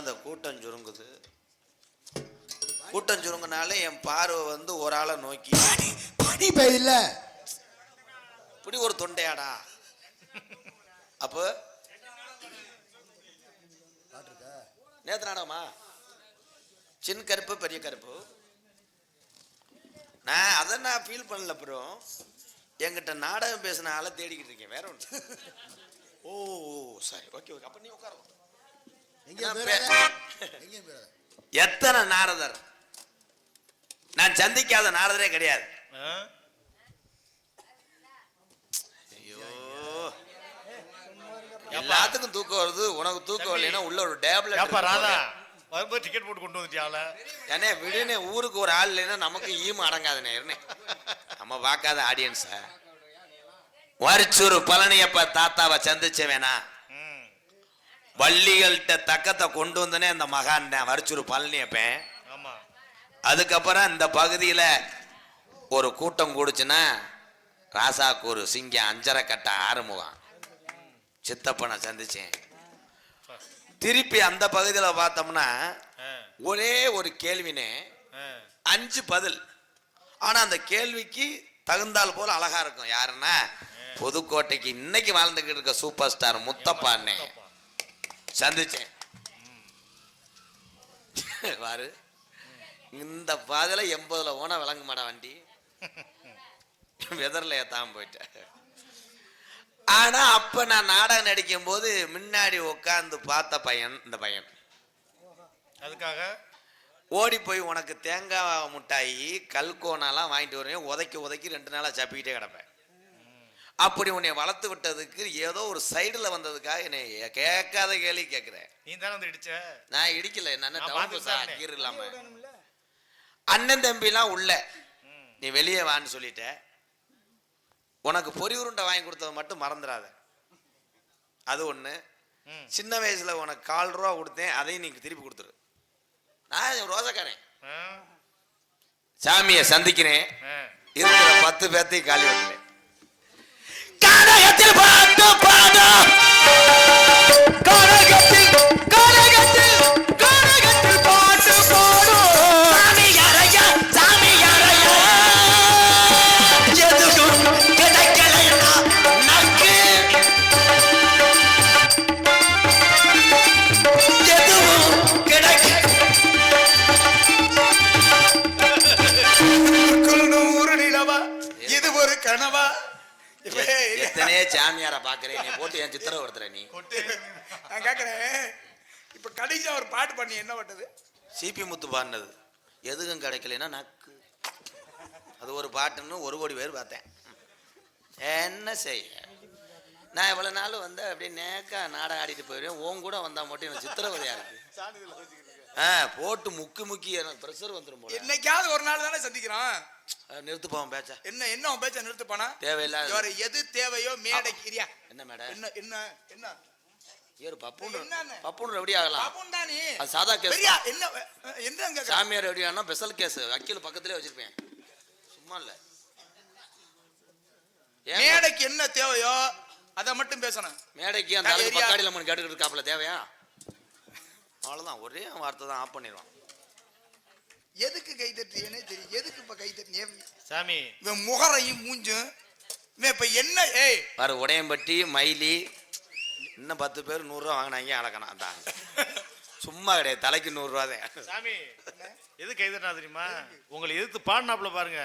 இந்த கூட்டம் சுருங்குது. கூட்டம் சுருங்குனால என் பார்வை வந்து ஒரு ஆளை நோக்கி. பனி பெய்யுதுல இப்படி ஒரு தொண்டையாடா. அப்போ நேத்து நாடகமா? சின்ன கருப்பு பெரிய கருப்பு. நான் அதை நான் ஃபீல் பண்ணல ப்ரோ என்கிட்ட நாடகம் பேசின ஆளை தேடிக்கிட்டு இருக்கேன். வேற ஒன்று ஓ சரி ஓகே ஓகே அப்ப நீ உட்கார. எத்தனை நாரதர்? நான் சந்திக்காத நாரதரே கிடையாது? ஐயோ. எல்லாத்துக்கும் தூக்கம் வருது உனக்கு தூக்கம் வரலைன்னா உள்ள ஒரு டேப்லெட் ராதா வரும்போது டிக்கெட் போட்டு கொண்டு வந்துட்டியால ஏனே விடுனே ஊருக்கு ஒரு ஆள் இல்லைன்னா நமக்கு ஈம அடங்காதுனே இருனே நம்ம பார்க்காத ஆடியன்ஸ வரிச்சூர் பழனியப்ப தாத்தாவை சந்திச்சவேனா? ம் வள்ளிகள்கிட்ட தக்கத்தை கொண்டு வந்தனே அந்த மகான் வரிச்சூர் பழனியப்பன் அதுக்கப்புறம் இந்த பகுதியில ஒரு கூட்டம் கூடுச்சுன்னா ராசாக்கு ஒரு சிங்கம் அஞ்சரை கட்ட ஆறுமுகம். சித்தப்பனை சந்திச்சேன். திருப்பி அந்த பகுதியில பார்த்தோம்னா ஒரே ஒரு கேள்வினே. அஞ்சு பதில். ஆனா அந்த கேள்விக்கு தகுந்தால் போல அழகா இருக்கும். யாருன்னா புதுக்கோட்டைக்கு இன்னைக்கு வாழ்ந்துகிட்டு இருக்க சூப்பர் ஸ்டார் முத்தப்பா. அண்ணே சந்திச்சேன். பாரு. இந்த பாதையில எண்பதுல ஓன விளங்க மாடா வண்டி. வெதர்ல ஏத்தாம போயிட்டேன் ஆனா அப்ப நான் நாடகம் நடிக்கும் போது முன்னாடி உட்காந்து பார்த்த பையன் இந்த பையன். அதுக்காக? ஓடி போய் உனக்கு தேங்காய் முட்டாயி கல்கோனாலாம் வாங்கிட்டு வருவேன் உதைக்கி உதைக்கி ரெண்டு நாளா சப்பிக்கிட்டே கிடப்பேன். அப்படி உன்னை வளர்த்து விட்டதுக்கு ஏதோ ஒரு சைடுல வந்ததுக்காக என்னை கேட்காத கேள்வி கேட்கிறேன். நீ தானே வந்து இடிச்ச? நான் இடிக்கல என்ன இல்லாம அண்ணன் தம்பிலாம் உள்ள. நீ வெளியே வான்னு சொல்லிட்ட. உனக்கு பொரி உருண்டை வாங்கி கொடுத்தது மட்டும் மறந்துடாத. அது ஒண்ணு. ம். சின்ன வயசுல உனக்கு கால் ரூபா கொடுத்தேன் அதையும் நீங்க திருப்பி கொடுத்துரு. நான் ரோசக்காரன். சாமியை சந்திக்கிறேன். இருக்கிற பத்து பேர்த்தையும் காலி வந்துட்டேன் কানা হাতের ভাত பாட்டு பண்ணி என்ன பட்டது சிபி முத்து பாடினது. எதுக்கும் கிடைக்கலன்னா நக்கு. அது ஒரு பாட்டுன்னு ஒரு கோடி பேர் பார்த்தேன். என்ன செய்ய? நான் இவ்வளவு நாள் வந்து அப்படியே நேக்கா நாடகம் ஆடிட்டு போயிடுவேன் உன் கூட வந்தா மட்டும் எனக்கு சித்திரவதையா இருக்கு. ஆ போட்டு முக்கி முக்கி எனக்கு ப்ரெஷர் வந்துடும் போல. என்னைக்காவது ஒரு நாள் தானே சந்திக்கிறோம் அஹ், நிறுத்து போவோம் பேச்சா. என்ன என்ன பேச்ச நிறுத்துப்பானா? தேவையில்லாத எது தேவையோ மேடைக்கு இரியா. என்ன மேடம் என்ன என்ன என்ன? ஏறு பப்புன்னு என்னன்னு? பப்புன்னு எப்படி ஆகலாம்? அது சாதா கேஸ் பெரியா என்ன என்ன சாமியார் எப்படி ஆனா ஸ்பெஷல் கேஸ் வக்கீல் பக்கத்துலேயே வச்சிருப்பேன். சும்மா இல்லை. ஏன்? மேடைக்கு என்ன தேவையோ அதை மட்டும் பேசணும். மேடைக்கு அந்த அளவுக்கு ஏரியா- பக்காடியில் மணி கேட்டுக்கிட்டு இருக்காப்புல தேவையா? அவ்வளோதான் ஒரே வார்த்தை தான் ஆஃப் பண்ணிடுவான். எதுக்கு கை தட்டுறீங்கன்னே தெரியும். எதுக்கு இப்ப கை தட்டினே சாமி. இவன் முகரையும் மூஞ்சும் இவன் இப்ப என்ன ஏய். வர உடையம்பட்டி மயிலி இன்னும் பத்து பேர் நூறுரூவா வாங்கினாங்க அழகணும் அதான். சும்மா கிடையாது தலைக்கு நூறுரூவா தான். சாமி எது கைதட்டா தெரியுமா? உங்களை எதிர்த்து பாடினாப்புல பாருங்க.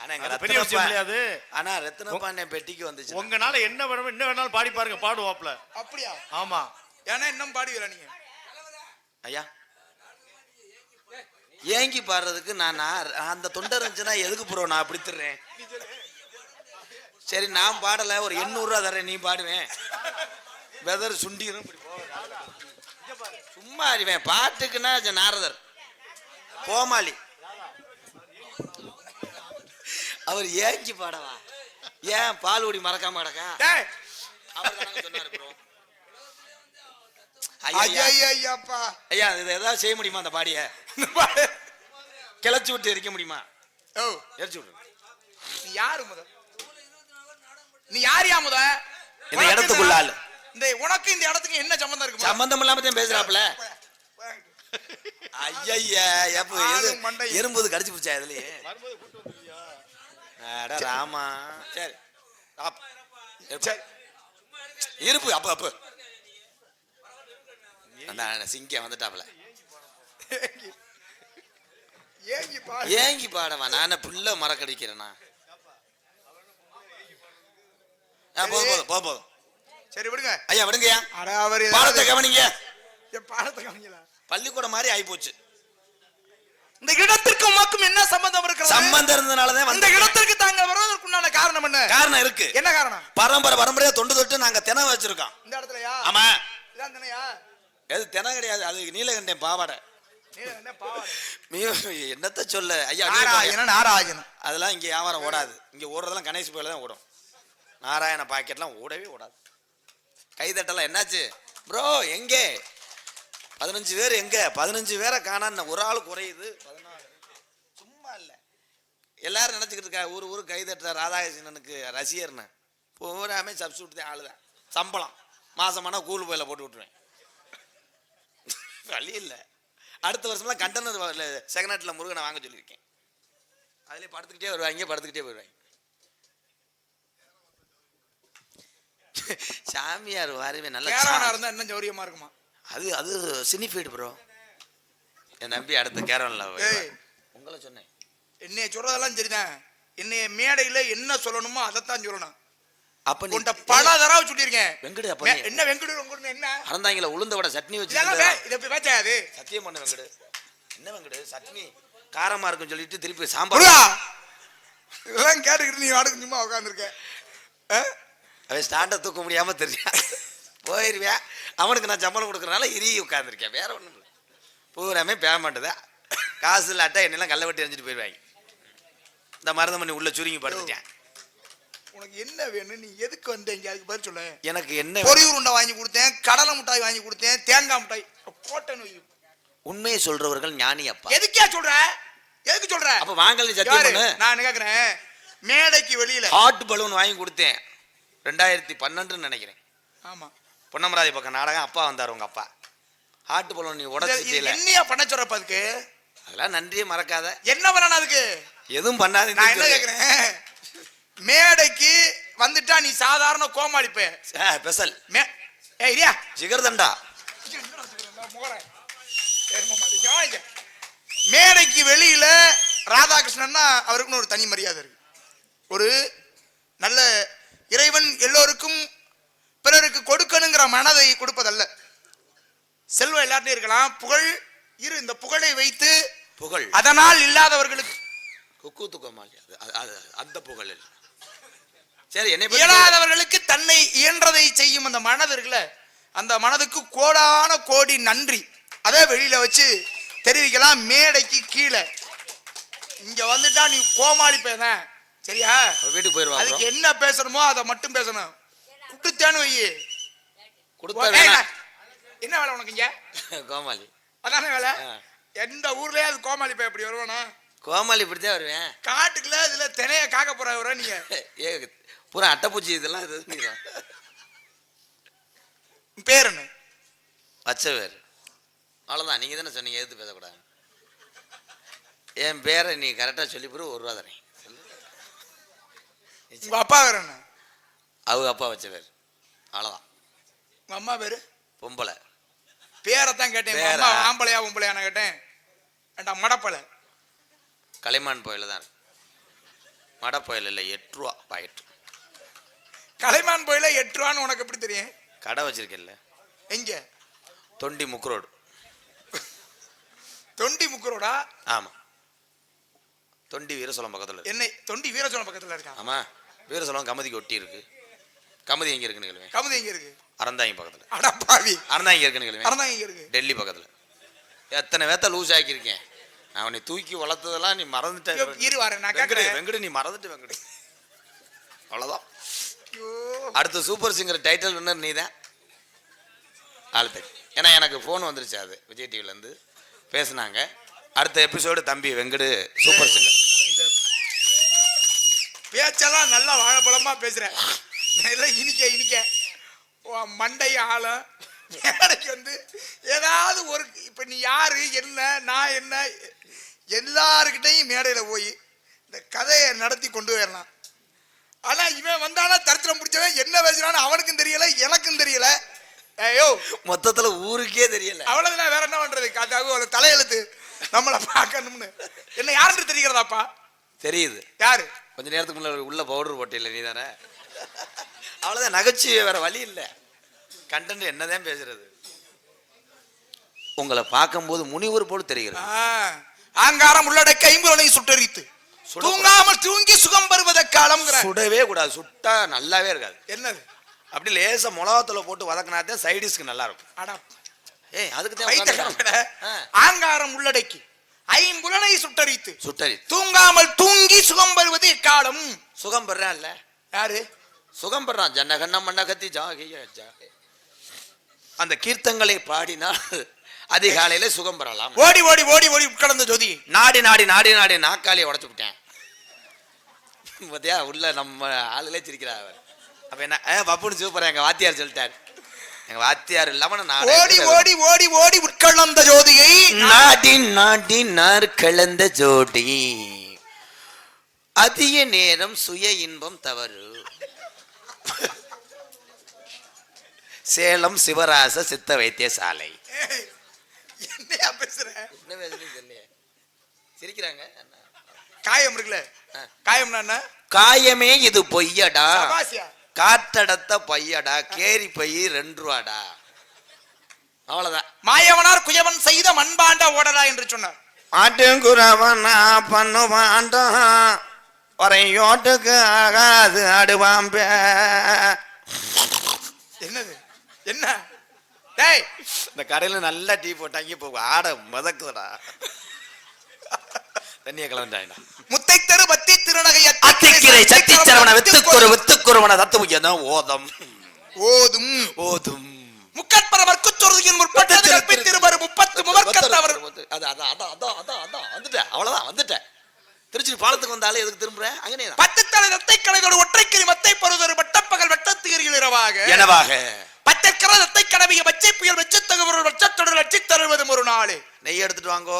ஆனா எங்க பெரிய விஷயம் அது? ஆனா ரத்னபாண்டிய பெட்டிக்கு வந்துச்சு உங்கனால என்ன வேணும் என்ன வேணாலும் பாடி பாருங்க பாடுவாப்ல அப்படியா? ஆமா. ஏன்னா இன்னும் பாடுவீரா நீங்க. ஐயா ஏங்கி பாடுறதுக்கு நான் அந்த தொண்டை இருந்துச்சுன்னா எதுக்கு ப்ரோ நான் அப்படி திடுறேன் சரி நான் பாடல ஒரு எண்ணூறுரூவா தரேன் நீ பாடுவேன். வெதர் சுண்டிரும் இப்படி. சும்மா அறிவேன் பாட்டுக்குன்னா நாரதர். கோமாளி. அவர் ஏங்கி பாடவா? ஏன் பால்குடி மறக்காம கிடக்கா. ஐயா, ஐயா. ஐயாப்பா ஐயா இதை ஏதாவது செய்ய முடியுமா அந்த பாடிய? கிளச்சி விட்டு எரிக்க முடியுமா? ஓ. எரிச்சு விடு. நீ யாரு முத? நீ யார் யா முத? இந்த இடத்துக்குள்ள ஆளு. இந்த உனக்கு இந்த இடத்துக்கு என்ன சம்பந்தம் இருக்கு சம்பந்தம் இல்லாம தான் பேசுறாப்புல. ஐயா. எறும்புது கடிச்சு பிடிச்சா இதுலயே? அட ராமா. சரி. இருப்பு அப்ப அப்ப. அந்த சிங்க வந்துட்டாப்ல ஏங்கி. பாடவா? நான் புள்ள போதும் போதும் போதும் போதும் சரி விடுங்க. ஐயா விடுங்கய்யா. அட அவர் பாடத்தை கவனிங்க. பாடத்தை கவனிக்கல. பள்ளிக்கூடம் மாதிரி ஆகி போச்சு இந்த இடத்திற்கு உமக்கும் என்ன சம்பந்தம் இருக்கிறது? சம்பந்தம் இருந்தனாலதான் வந்து இடத்திற்கு தாங்க வருவதற்குண்டான காரணம் என்ன? காரணம் இருக்கு. என்ன காரணம்? பரம்பரை பரம்பரையா தொண்டு தொட்டு நாங்க தினம் வச்சிருக்கோம். இந்த இடத்துலயா? ஆமா. இதான் தானையா? எது தினம் கிடையாது அது நீலகண்டன் பாவாடை. என்னத்த சொல்ல? ஐயா நாராயணன் அதெல்லாம் இங்க வியாபாரம் ஓடாது. இங்க ஓடுறதெல்லாம் கணேஷ் போயில தான் ஓடும். நாராயண பாக்கெட்லாம் ஓடவே ஓடாது. கைதட்டலாம். என்னாச்சு? ப்ரோ எங்கே? பதினஞ்சு பேர் எங்க? பதினஞ்சு பேரை காணான்னு ஒரு ஆள் குறையுது. பதினாறு சும்மா இல்லை. எல்லாரும் நினச்சிக்கிட்டு இருக்கா ஊர் ஊர் கைதட்டுற ராதாகிருஷ்ணனுக்கு ரசிகர்னு. பூராமே சப்ஸ்டியூட் தான் ஆளுதான். சம்பளம். மாசமானா கூழ் போயில போட்டு விட்டுருவேன். வழி இல்லை. அடுத்த வருஷம்லாம் கண்டனர் செகண்ட் ஹேண்டில் முருகனை வாங்க சொல்லியிருக்கேன். அதிலே படுத்துக்கிட்டே வருவாங்க படுத்துக்கிட்டே வருவாங்க சாமியார் வாரவே நல்ல கேரவனா இருந்தா இன்னும் சௌரியமா இருக்குமா? அது அது சினிஃபைடு ப்ரோ என் நம்பி அடுத்த கேரவன்ல. உங்களை சொன்னேன். என்னைய சொல்றதெல்லாம் சரிதான். என்னைய மேடையில என்ன சொல்லணுமோ அதைத்தான் சொல்லணும். அப்ப நீ உன்ட்ட பல தடவை சொல்லியிருக்கேன். வெங்கடு அப்ப என்ன வெங்கடு வெங்கடு என்ன? அறந்தாங்கள உளுந்த வடை சட்னி வச்சு இதை போய் பேச்சாது சத்தியம் பண்ண வெங்கடு. என்ன வெங்கடு? சட்னி காரமா இருக்குன்னு சொல்லிட்டு திருப்பி சாம்பார் இதெல்லாம் கேட்டுக்கிட்டு நீ வாடகை சும்மா உட்காந்துருக்க அவன் ஸ்டாண்டை தூக்க முடியாம தெரியா போயிருவியா? அவனுக்கு நான் சம்பளம் கொடுக்கறனால இரி உட்காந்துருக்கேன் வேற ஒண்ணும் இல்லை. பூராமே பேமெண்ட் தான். காசு இல்லாட்டா என்னெல்லாம் கல்லை வெட்டி எரிஞ்சிட்டு போயிடுவாங்க இந்த மருந்த பண்ணி உள்ள சுருங்கி படுத்துட்டேன். உனக்கு என்ன வேணும்? நீ எதுக்கு வந்தீங்க அதுக்கு பதில் சொல்லு? எனக்கு என்ன பொரி உருண்டை வாங்கி கொடுத்தேன் கடலை மிட்டாய் வாங்கி கொடுத்தேன் தேங்காய் மிட்டாய் போட்டேன்னு வை. உண்மையை சொல்றவர்கள் ஞானி அப்பா. எதுக்கே சொல்ற? எதுக்கு சொல்ற? அப்ப வாங்கல சத்தியம் நான் கேக்குறேன்? மேடைக்கு வெளியில. ஹாட் பலூன் வாங்கி கொடுத்தேன். ரெண்டாயிரத்தி பன்னெண்டுன்னு நினைக்கிறேன். ஆமா. பொன்னமராதி பக்கம் நாடகம் அப்பா வந்தார் உங்க அப்பா. ஹாட் பலூன் நீ இது என்னையா பண்ண சொல்றப்ப அதுக்கு? அதெல்லாம் நன்றியே மறக்காத. என்ன பண்ணணும் அதுக்கு? எதுவும் பண்ணாது நான் என்ன கேக்குறேன்? மேடைக்கு வந்துட்டா நீ சாதாரண கோமாளிப்ப. பெசல். மே ஏய் இரியா ஜிகர்தண்டா. மேடைக்கு வெளியில ராதாகிருஷ்ணன்னா அவருக்குன்னு ஒரு தனி மரியாதை இருக்கு. ஒரு நல்ல இறைவன் எல்லோருக்கும் பிறருக்கு கொடுக்கணுங்கிற மனதை கொடுப்பதல்ல. செல்வம் எல்லார்ட்டையும் இருக்கலாம். புகழ் இரு இந்த புகழை வைத்து புகழ். அதனால் இல்லாதவர்களுக்கு குக்கு துக்கமாலி அந்த புகழ் சரி என்னை இயலாதவர்களுக்கு தன்னை இயன்றதை செய்யும் அந்த மனது இருக்குல்ல. அந்த மனதுக்கு கோடான கோடி நன்றி. அதை வெளியில வச்சு தெரிவிக்கலாம். மேடைக்கு கீழே. இங்க வந்துட்டா நீ கோமாளி பேச சரியா? வீட்டுக்கு போயிருவா அதுக்கு என்ன பேசணுமோ அதை மட்டும் பேசணும். குட்டுத்தேன்னு வை. கொடுத்தா ஏய், வேணாம். என்ன வேலை உனக்கு இங்க? கோமாளி. அதானே வேலை. எந்த ஊர்லயே அது கோமாளி பே அப்படி வருவானா? கோமாளி இப்படித்தான் வருவேன். காட்டுக்குள்ள இதுல தினைய காக்க போற வர நீங்க. ஏ பூரா அட்டைப்பூச்சி இதெல்லாம் இது. பேர் என்ன வச்ச பேர் அவ்வளோதான் நீங்கள் தானே சொன்னீங்க எதிர்த்து பேசக்கூடாது என் பேரை நீ கரெக்டாக சொல்லி போட்டு ஒரு ரூபா தரேன். உங்க அப்பா பேர் என்ன? அவங்க அப்பா வச்ச பேர் அவ்வளோதான் உங்க அம்மா பேரு? பொம்பளை. பேரைத்தான் கேட்டேன். உங்க? அம்மா ஆம்பளையா பொம்பளையா நான் கேட்டேன். ஏண்டா மடப்பலை? கலைமான் புயல தான் மட புயல் இல்லை எட்டு ரூபா பாக்கெட். கலைமான் போயில எட்டு ரூபான்னு உனக்கு எப்படி தெரியும்? கடை வச்சிருக்கேன்ல. எங்க? தொண்டி முக்கு ரோடு. தொண்டி முக்கரோடா ஆமாம் தொண்டி வீரசோளம் பக்கத்தில் என்னை தொண்டி வீரசோழம் பக்கத்துல இருக்கான் ஆமாம் வீரசோளம் கமதிக்கு ஒட்டி இருக்கு. கமதி எங்கே இருக்குன்னு கேளுவேன் கமுதி எங்க இருக்கு? அறந்தாங்கி பக்கத்தில். அடப்பாவி அறந்தாங்கி இருக்குன்னு கேளுவேன் அறந்தாங்க எங்க இருக்கு? டெல்லி பக்கத்தில். எத்தனை வேத்த லூஸ் ஆக்கியிருக்கேன். நான் உன்னை தூக்கி வளர்த்ததெல்லாம் நீ மறந்துட்ட ஐயோ, இரு வரேன், நான் வெங்கடு கேட்கறேன். வெங்கடு நீ மறந்துட்டு வெங்கடு. அவ்வளோதான் ஐயோ, அடுத்த சூப்பர் சிங்கர் டைட்டில் வின்னர் நீ தான் ஆழ்த்தை ஏன்னா எனக்கு ஃபோன் வந்துருச்சு அது. விஜய் டிவிலேருந்து பேசுனாங்க. அடுத்த எபிசோடு தம்பி வெங்கடு சூப்பர் சிங்கர். பேச்செல்லாம் நல்லா வாழைப்பழமா பேசுறேன். நல்லா இனிக்க இனிக்க. மண்டை ஆளும் மேடைக்கு வந்து ஏதாவது ஒரு இப்ப நீ யாரு என்ன நான் என்ன எல்லாருக்கிட்டையும் மேடையில போய் இந்த கதையை நடத்தி கொண்டு வரலாம். ஆனா இவன் வந்தானா தரித்திரம் பிடிச்சவன் என்ன பேசுறான்னு அவனுக்கும் தெரியல எனக்கும் தெரியல. ஐயோ மொத்தத்துல ஊருக்கே தெரியல. அவ்வளவுதான் வேற என்ன பண்றது? காத்தாவு ஒரு தலையெழுத்து. நம்மளை பார்க்கணும்னு. என்ன யாருன்னு தெரிகிறதாப்பா? தெரியுது. யாரு? கொஞ்ச நேரத்துக்கு முன்னாடி உள்ள பவுடர் போட்டியில நீ தானே அவ்வளவுதான் நகைச்சுவை வேற வழி இல்லை. கண்டென்ட் என்னதான் பேசுறது? உங்களை பார்க்கும்போது முனிவர் போல தெரிகிறது. ஆங்காரம் உள்ளடக்க ஐம்புலனை சுட்டரித்து. தூங்காமல் தூங்கி சுகம் பெறுவத காலம்ங்கிற சுடவே கூடாது சுட்டா நல்லாவே இருக்காது. என்னது? அப்படி லேசா மிளகாத்துல போட்டு வதக்கினாதான் சைடிஸ்க்கு நல்லா இருக்கும். ஏய் அதுக்கு. தான் ஆங்காரம் உள்ளடக்கி. ஐம்புலனை சுட்டரித்து. சுட்டரி தூங்காமல் தூங்கி சுகம் பெறுவது எக்காலம்? சுகம் பெறான் இல்ல யாரு? சுகம் பெறான். ஜன்னகண்ண மண்ணகத்தி ஜாகிய ஜாகே. அந்த கீர்த்தங்களை பாடினால் அதிகாலையில சுகம் பெறலாம். ஓடி ஓடி ஓடி ஓடி உட்கடந்த ஜோதி. நாடி நாடி நாடி நாடி நாக்காளியை உடச்சு விட்டேன். பாத்தியா உள்ள நம்ம ஆளுகளே சிரிக்கிறா அவர். அப்ப என்ன ஏ பப்புன்னு சூப்பர் எங்க வாத்தியார் சொல்லிட்டார். வாத்தியார் இல்லாம ஓடி ஓடி ஓடி ஓடி உட்கொள்ளந்த ஜோதியை. நாடி நாடி நார் கலந்த ஜோடி அதிக நேரம் சுய இன்பம் தவறு. சேலம் சிவராச சித்த வைத்தியசாலை. ஏய், என்னையா பேசுற? என்ன பேசுறீங்க தெரியலையே. சிரிக்கிறாங்க? காயம் இருக்குல்ல. காயம்னா காயமே இது பொய்யடா. காத்தடத்த பையடா கேரி பை ரெண்டு ரூபாடா அவ்வளவுதான். மாயவனார் குயவன் செய்த மண்பாண்ட ஓடலா என்று சொன்னார். ஆட்டுக்குறவனா பண்ணுவாண்டா. வரையோட்டுக்கு ஆகாது அடுவாம்ப. என்னது? என்ன? டேய்! இந்த கடையில நல்லா டீ போட்டாங்க இப்போ ஆட மதக்குதுடா. தண்ணிய கிளம்பிட்டாங்க முத்தை தெரு பத்தி திருநகை அத்திக்கிரை சத்தி சரவண வித்துக்குரு வித்துக்குருவன தத்து முக்கியம் ஓதம். ஓதும். ஓதும். முக்கட்பரவர் குச்சொருதியின் முற்பட்டது கற்பித்திருவர் முப்பத்து முவர்க்கத்தவர் அது அதான் அதான் அதான் அதான் அதான் வந்துட்டேன். அவ்வளவுதான் வந்துட்டேன். திருச்சி பாலத்துக்கு வந்தாலே எதுக்கு திரும்புறேன் அங்கனே தான். பத்து தலை தத்தை கலைதோடு ஒற்றைக்கிரி மத்தை பருவதொரு பட்டப்பகல் வட்டத்துகிரியில் இரவாக. எனவாக பத்திற்கிற தத்தை கடவிய பச்சை புயல் வெச்சத்தகவர்கள் வச்சத்தொடர் லட்சி தருவதும் ஒரு நாள் நெய் எடுத்துட்டு வாங்கோ.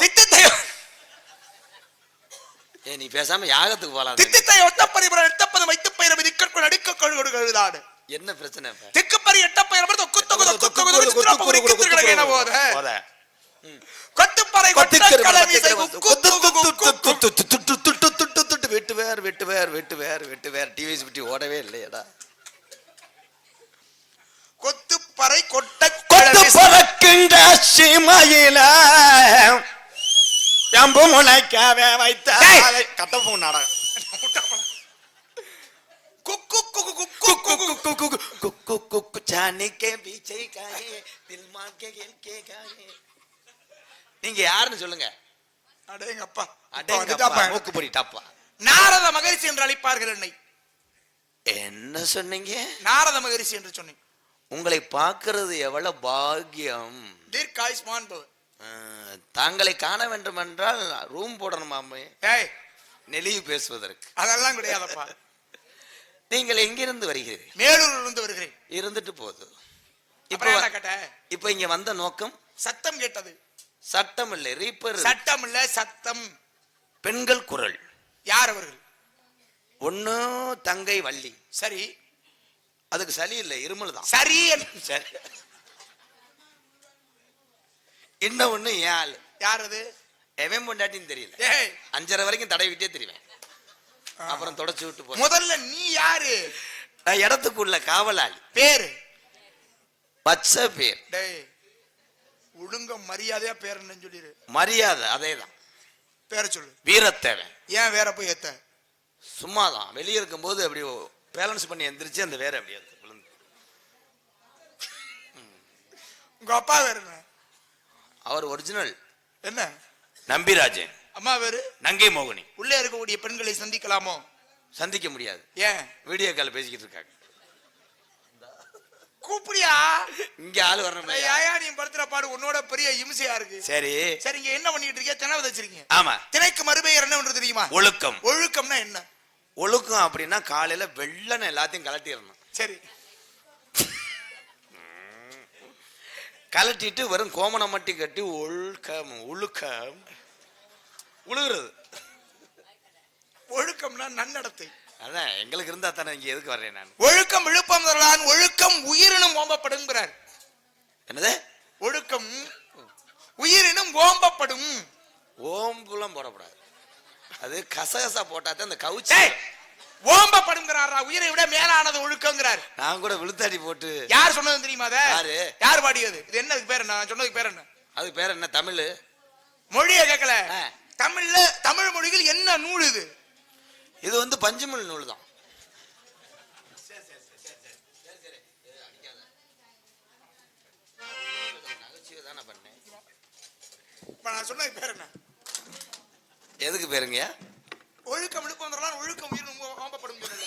ஏ நீ பேசாம யாகத்துக்கு போலாம். தித்தித்தை ஒட்டப்பரிபுரம் எட்டப்பது வைத்து பயிர விதிக்கற்குள் அடிக்க கழுதாடு என்ன பிரச்சனை இப்ப? திக்குப்பரி எட்டப்பயிரம் தொக்கு தொகு தொக்கு தொகு தொகு சித்திரப்பு குறிக்கு திருக்கிழக்கு என போத. கொத்துப்பறை கொத்திக்கிற கொட்டக்கலை கொத்திக்கிற மீசை கொத்து- குக்கு கொத்து- தொகு கொத்து- குக்கு கொத்து- கொத்து- துட்டு- துட்டு- துட்டு- துட்டு வெட்டு வேர் வெட்டு வேர் வெட்டு வேர் வெட்டு வேர் டிவி சுட்டி ஓடவே இல்லையடா. கொத்துப்பறை கொட்ட கொத்து பறக்கின்ற சிமையில எம்பு முளைக்கவே வைத்த டேய்! கட்டப்பூ நாடகம் குக்கு குக்கு குக்கு குக்கு कुकु कुकु जाने के पीछे काहे दिल मार के गिल के काहे நீங்க யாருன்னு சொல்லுங்க அடேங்கப்பா இப்ப அடேங்கப்பா, வந்துட்டாப்பா. மூக்குப்பொடி டப்பா நாரத மகரிஷி என்று அழைப்பார்கள் என்னை என்ன சொன்னீங்க நாரத மகரிஷி என்று சொன்னேன் உங்களை பார்க்கிறது எவ்வளவு பாக்கியம் தீர்க்காயுஷ்மான் பவ அஹ், தாங்களை காண வேண்டும் என்றால் ரூம் போடணுமாமே ஏய். நெளிவு பேசுவதற்கு. அதெல்லாம் கிடையாதப்பா. நீங்கள் எங்கிருந்து வருகிறீர்கள்? மேலூர் இருந்து வருகிறேன். இருந்துட்டு போகுது. இப்போ இப்போ இங்க வந்த நோக்கம்? சத்தம் கேட்டது. சட்டம் இல்லை ரீப்பர் சட்டம் இல்ல சத்தம். பெண்கள் குரல். யார் அவர்கள்? ஒண்ணு தங்கை வள்ளி. சரி. அதுக்கு சளி இல்லை இருமல் தான். சரி சரி. இன்னும் ஒண்ணு ஏன் ஆளு. யார் அது எவன் பொண்டாட்டின்னு தெரியல. ஏய். அஞ்சரை வரைக்கும் தடவிட்டே தெரிவேன். அப்புறம் தொடச்சு விட்டு போ முதல்ல நீ யாரு? நான் இடத்துக்குள்ள காவலாளி. பேரு? பச்ச பேர். டேய் ஒழுங்க மரியாதையா பேர் என்னன்னு சொல்லிடு மரியாதை அதேதான். பேரை சொல்லு. வீரத்தேவன். ஏன் வேற போய் ஏத்த? சும்மாதான். வெளியே இருக்கும்போது அப்படி பேலன்ஸ் பண்ணி எந்திரிச்சு அந்த வேற அப்படியே விழுந்து உங்க அப்பா வேற என்ன அவர் ஒரிஜினல் என்ன? நம்பிராஜன். அம்மா வேறு? நங்கை மோகினி. உள்ளே இருக்கக்கூடிய பெண்களை சந்திக்கலாமோ? சந்திக்க முடியாது. ஏன்? வீடியோ கால் பேசிக்கிட்டு இருக்காங்க. கூப்பிடியா? இங்க ஆள் வரணும் ஏயா நீ படுத்துற பாடு உன்னோட பெரிய இம்சையா இருக்கு. சரி. சரி இங்க என்ன பண்ணிட்டு இருக்கிய? தினவதை வச்சிருக்கீங்க. ஆமா. திணைக்கு மறுபெயர் என்ன தெரியுமா? ஒழுக்கம். ஒழுக்கம்னா என்ன? ஒழுக்கம் அப்படின்னா காலையில வெள்ளனை எல்லாத்தையும் கலட்டிடணும். சரி. கலட்டிட்டு வெறும் கோமணம் மட்டும் கட்டி ஒழுக்கம் உழுக்கம் உழுகுறது. ஒழுக்கம்னா நன்னடத்தை. அதான் எங்களுக்கு இருந்தா தானே இங்க எதுக்கு வர்றேன் நான்? ஒழுக்கம் விழுப்பம் தரலான் ஒழுக்கம் உயிரினும் ஓம்பப்படுங்கிறார். என்னது? ஒழுக்கம் உயிரினும் ஓம்பப்படும். ஓம்புலம் போடக்கூடாது. அது கசகசா போட்டா தான் அந்த கவுச்சி ஓம்பப்படுங்கிறாரா? உயிரை விட மேலானது ஒழுக்கங்கிறார். நான் கூட விழுத்தாடி போட்டு யார் சொன்னது தெரியுமா அத? யாரு? யார் பாடியது? இது என்னதுக்கு பேர் என்ன? நான் சொன்னதுக்கு பேர் என்ன? அதுக்கு பேர் என்ன? தமிழ். மொழியை கேட்கல. தமிழ்ல தமிழ் மொழியில் என்ன நூல் இது? இது வந்து பஞ்சுமல் நூல் தான். இப்ப நான் சொன்னதுக்கு பேர் என்ன? எதுக்கு பேருங்க ஒழுக்கம் விழுப்பம் தரலான் ஒழுக்கம் உயிரினும் ஓ- ஓம்பப்படும் சொன்னது.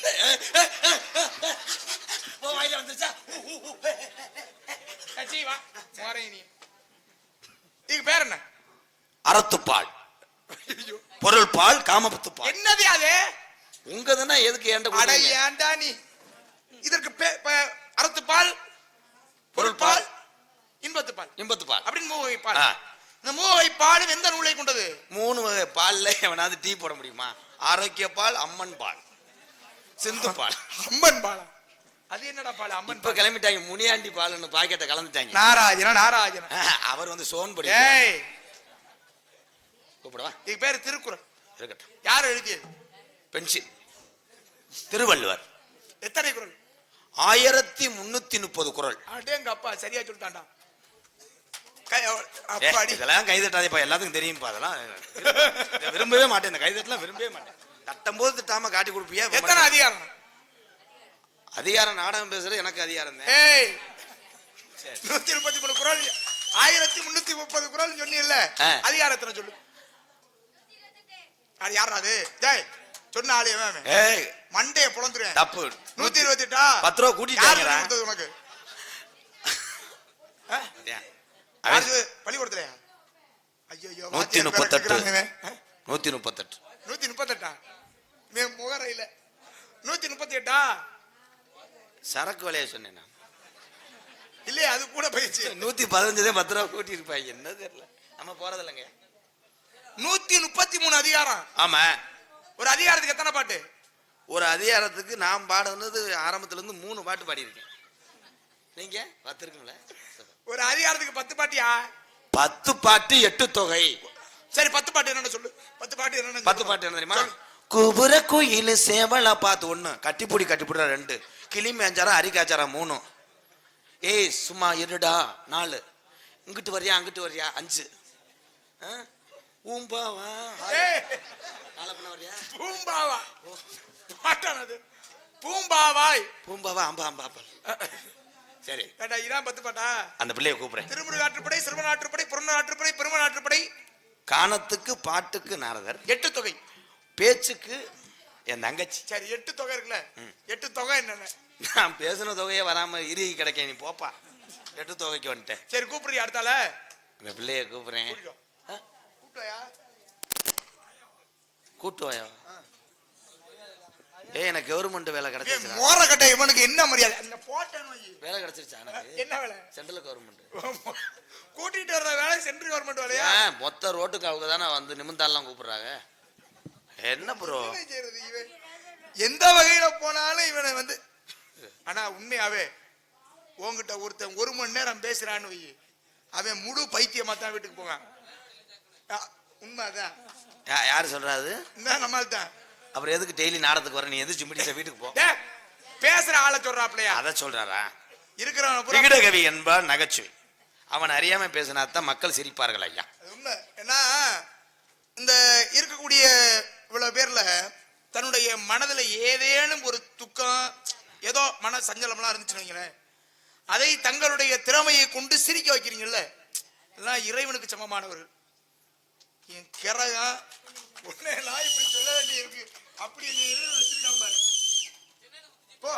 கட்சி வா. போறேன் நீ இதுக்கு பேர் என்ன? அறத்துப்பால். பொருள் பால் காமபத்து பால் என்னது அது? உங்கதுன்னா எதுக்கு ஏண்ட அட? ஏன்டா நீ? இதற்கு அறத்துப்பால் பொருள் பால். இன்பத்துப்பால். இன்பத்து பால் அப்படின்னு பால். இந்த மூவகை பாலும் எந்த நூலை கொண்டது? மூணு வகை பால்ல எவனாவது டீ போட முடியுமா? ஆரோக்கிய பால் அம்மன் பால். சிந்து பால். அம்மன் பாலா? அது என்னடா பால் அம்மன் இப்ப கிளம்பிட்டாங்க முனியாண்டி பால்னு பாக்கெட்டை கலந்துட்டாங்க. நாராஜன நாராஜன அவர் வந்து சோன் படி. கூப்பிடவா? இதுக்கு பேரு திருக்குறள். இருக்கட்டும். யார் எழுதியது? பென்சில். திருவள்ளுவர். எத்தனை குறள்? ஆயிரத்தி முன்னூத்தி முப்பது குரல் அடேங்க அப்பா சரியா சொல்லிட்டான்டா. இதெல்லாம் கைதட்டாதேப்பா. எல்லாத்துக்கும் தெரியும்ப்பா அதெல்லாம் விரும்பவே மாட்டேன். இந்த கைதட்டலாம் விரும்பவே மாட்டேன். தட்டும் போது திட்டாம காட்டி கொடுப்பியா? எத்தனை அதிகாரம்? அதிகாரம் நாடகம் பேசுறது எனக்கு அதிகாரம். நூத்தி முப்பத்தி மூணு குறள் ஆயிரத்தி முன்னூத்தி முப்பது குறள் சொன்னீல்ல. ஆ. அதிகாரத்துல சொல்லு. அது யாரா அது? ஜெய் சொன்ன ஆளு மண்டைய புலந்துருவேன். தப்பு. நூத்தி இருபத்தி எட்டா பத்து ரூபா கொடுத்தது உனக்கு? பள்ளிக்கூடத்துலயா ஐயோ நூத்தி முப்பத்தெட்டு? நூத்தி முப்பத்தெட்டு. நூத்தி முப்பத்தெட்டா? மே முகரையில நூத்தி முப்பத்தி எட்டா சரக்கு விலைய சொன்னேன் நான். இல்லையா அது கூட போயிடுச்சு. நூத்தி பதினஞ்சு தான் பத்து ரூபா கூட்டி இருப்பாங்க என்ன தெரியல. நம்ம போறது இல்லைங்க. நூத்தி முப்பத்தி மூணு அதிகாரம். ஆமா. ஒரு அதிகாரத்துக்கு எத்தனை பாட்டு? ஒரு அதிகாரத்துக்கு நான் பாடுனது ஆரம்பத்துல இருந்து மூணு பாட்டு பாடியிருக்கேன். நீங்க? பத்து இருக்குங்களே ஒரு அதிகாரத்துக்கு பத்து பாட்டியா? பத்து பாட்டு எட்டு தொகை. சரி பத்து பாட்டு என்னன்னு சொல்லு. பத்து பாட்டு என்னன்னு பத்து பாட்டு என்ன தெரியுமா? குபுர குயில் சேவலா பார்த்து ஒண்ணு. கட்டிப்புடி கட்டிப்புடா ரெண்டு. கிளி மேஞ்சாரா அரிக்காச்சாரா மூணு. ஏய் சும்மா இருடா நாலு. இங்கிட்டு வரியா அங்கிட்டு வரியா? அஞ்சு? ஊம்பாவா நாலு பண்ண வரியா? பூம்பாவா? பாட்டானது. பூம்பாவாய். பூம்பாவா அம்பா அப்பா சரி. ஏண்டா இதான் பத்து பாட்டா? அந்த பிள்ளைய கூப்பிடுறேன். திருமுருக ஆற்றுப்படை சிறுவன் ஆற்றுப்படை புறநாற்றுப்படை ஆற்றுப்படை பெருமன் ஆற்றுப்படை. காணத்துக்கு பாட்டுக்கு நாரதர். எட்டு தொகை. பேச்சுக்கு என் தங்கச்சி. சரி எட்டு தொகை இருக்குல்ல? எட்டு தொகை என்னென்ன? நான் பேசின தொகையே வராம இறுகி கிடைக்க நீ போப்பா. எட்டு தொகைக்கு வந்துட்டேன். சரி கூப்பிடுறியா அடுத்தால? இந்த பிள்ளைய கூப்பிடுறேன். கூப்பிட்டு வாயா. கூட்டு வாயா? ஏய் எனக்கு கவர்மெண்ட் வேலை கிடைச்சிருச்சா மோரக்கட்டை இவனுக்கு என்ன மரியாதை? அந்த போட்டேன்னு வை. வேலை கிடைச்சிருச்சா எனக்கு? என்ன வேலை? சென்ட்ரல் கவர்மெண்ட் கூட்டிட்டு வர்ற வேலை சென்ட்ரல் கவர்மெண்ட் வேலையா? மொத்த ரோட்டுக்கு அவங்க தானே வந்து நிமிந்தாலாம் கூப்பிடுறாங்க? என்ன ப்ரோ எந்த வகையில போனாலும் இவனை வந்து ஆனா உண்மையாவே உன்கிட்ட ஒருத்தன் ஒரு மணி நேரம் பேசுறான்னு வை. அவன் முழு பைத்தியமா தான் வீட்டுக்கு போவான். ஆ, உண்மைதான். யாரு சொல்றாது இந்த நம்மால் தான் அப்புறம் எதுக்கு டெய்லி நாடத்துக்கு வர? நீ எதிர்த்து முடிச்ச வீட்டுக்கு போ. பேசுற ஆளை சொல்றாப்லையா? அத சொல்றாரா? இருக்கிறவன விகடகவி என்பார் நகைச்சுவை. அவன் அறியாம பேசினா தான் மக்கள் சிரிப்பார்கள் ஐயா. ஏன்னா இந்த இருக்கக்கூடிய இவ்வளவு பேர்ல தன்னுடைய மனதுல ஏதேனும் ஒரு துக்கம் ஏதோ மன சஞ்சலம்லாம் இருந்துச்சுன்னு வைங்களேன். அதை தங்களுடைய திறமையை கொண்டு சிரிக்க வைக்கிறீங்கல்ல? எல்லாம் இறைவனுக்கு சமமானவர்கள். என் கிரகா உன்னையெல்லாம் இப்படி சொல்ல வேண்டியிருக்கு. அப்படி எங்க வச்சிருக்கான் பாரு போ